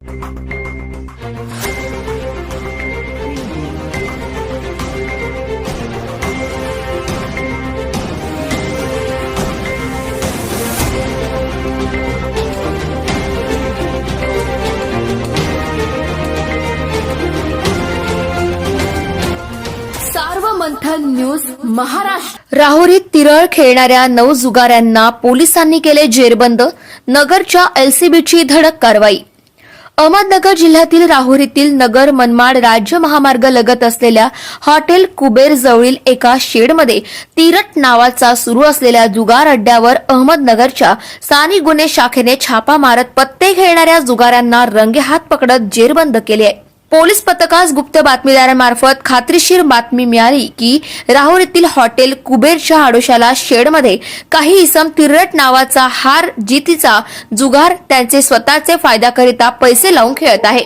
Sarvamanthan news Maharashtra. राहुरीत तिरळ खेळणाऱ्या नऊ जुगाऱ्यांना पोलिसांनी केले जेरबंद नगरच्या एलसीबीची धडक कारवाई. अहमदनगर जिल्ह्यातील राहुरीतील नगर मनमाड राज्य महामार्ग लगत असलेल्या हॉटेल कुबेर जवळील एका शेडमध्ये तिरट नावाचा सुरू असलेल्या जुगार अड्ड्यावर अहमदनगरच्या स्थानिक गुन्हे शाखेने छापा मारत पत्ते खेळणाऱ्या जुगारांना रंगेहात पकडत जेरबंद केले आहे. पोलीस पथकास गुप्त बातमीदारांमार्फत खात्रीशीर बातमी मिळाली की राहुर येथील हॉटेल कुबेरच्या आडोशाला शेडमध्ये काही इसम तिरट नावाचा हार जितीचा जुगार त्यांचे स्वतःचे फायद्याकरिता पैसे लावून खेळत आहे.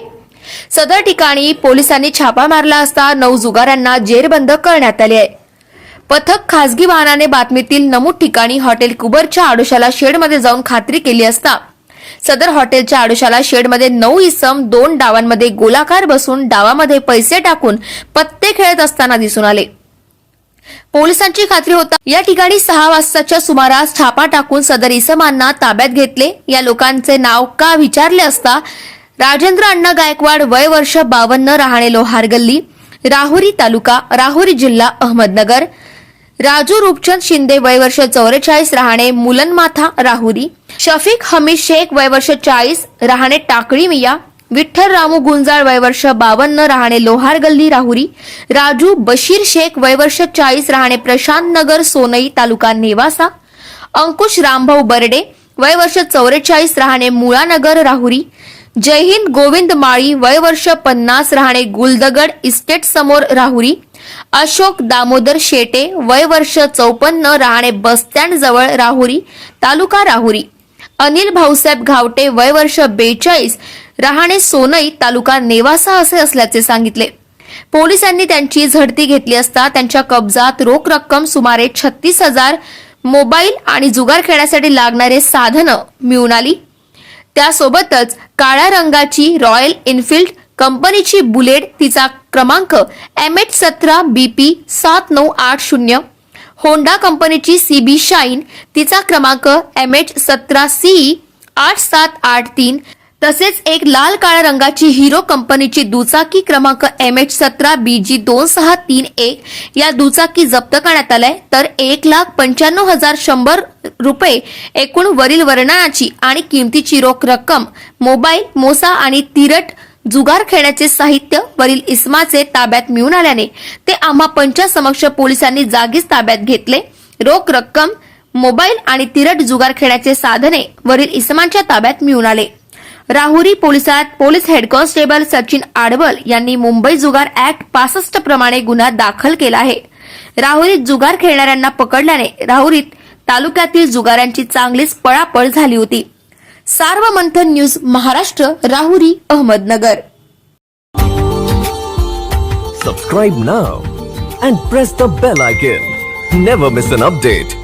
सदर ठिकाणी पोलिसांनी छापा मारला असता नऊ जुगारांना जेरबंद करण्यात आले आहे. पथक खासगी वाहनाने बातमीतील नमूद ठिकाणी हॉटेल कुबरच्या आडोशाला शेडमध्ये जाऊन खात्री केली असता सदर हॉटेलच्या आडोशाला शेडमध्ये नऊ इसम दोन डावांमध्ये गोलाकार बसून डावामध्ये पैसे टाकून पत्ते खेळत असताना दिसून आले. पोलिसांची खात्री होता या ठिकाणी सहा वाजताच्या सुमारास छापा टाकून सदर इसमांना ताब्यात घेतले. या लोकांचे नाव का विचारले असता राजेंद्र अण्णा गायकवाड वय वर्ष बावन्न राहणे लोहार गल्ली राहुरी तालुका राहुरी जिल्हा अहमदनगर राजू रूपचंद शिंदे वय वर्ष चौवेचाळीस राहणे मुलनमाथा राहुरी. शफीक हमीद शेख वय वर्ष चाळीस राहणे टाकळी मिया. विठ्ठल रामू गुंजाळ वय वर्ष बावन्न राहणे लोहार गल्ली राहुरी. राजू बशीर शेख वय वर्ष चाळीस राहणे प्रशांत नगर सोनई तालुका नेवासा. अंकुश रामभाऊ बर्डे वय वर्ष चौवेचाळीस राहणे मुळानगर राहुरी. जयहिंद गोविंद माळी वय वर्ष पन्नास राहणे गुलदगड इस्टेट समोर राहुरी. अशोक दामोदर शेटे वय वर्ष चौपन्न राहणे बसस्टँड जवळ राहुरी तालुका राहुरी. अनिल भाऊसाहेब घावटे वय वर्ष बेचाळीस राहणे सोनई तालुका नेवासा असे असल्याचे सांगितले. पोलिसांनी त्यांची झडती घेतली असता त्यांच्या कब्जात रोख रक्कम सुमारे छत्तीस हजार मोबाईल आणि जुगार खेळण्यासाठी लागणारे साधनं मिळून आली. त्यासोबतच काळ्या रंगाची रॉयल एनफिल्ड कंपनीची बुलेट तिचा क्रमांक एम एच सतरा बीपी सात नऊ आठ शून्य. होंडा कंपनीची सी बी शाईन तिचा क्रमांक एम एच सतरा सी आठ सात आठ तीन तसेच एक लाल काळ्या रंगाची हिरो कंपनीची दुचाकी क्रमांक एम एच सतरा बी जी दोन सहा तीन एक या दुचाकी जप्त करण्यात आलाय. तर एक लाख पंच्याण्णव हजार शंभर रुपये एकूण वरील वर्णनाची आणि किमतीची रोख रक्कम मोबाईल मोसा आणि तिरट जुगार खेळण्याचे साहित्य वरील इस्माचे ताब्यात मिळून आल्याने ते आम्हा पंचासमक्ष पोलिसांनी जागीच ताब्यात घेतले. रोख रक्कम मोबाईल आणि तिरट जुगार खेळण्याचे साधने वरील इस्मांच्या ताब्यात मिळून आले. राहुरी पोलिसात police head constable Sachin Adval यांनी मुंबई जुगार ऍक्ट पासष्ट प्रमाणे गुन्हा दाखल केला आहे. राहुरीत जुगार खेळणाऱ्यांना पकडल्याने राहुरीत तालुक्यातील जुगारांची चांगलीच पळापळ झाली होती. Sarvamanthan news Maharashtra Rahuri Ahmednagar. Subscribe now and press the bell icon never miss an update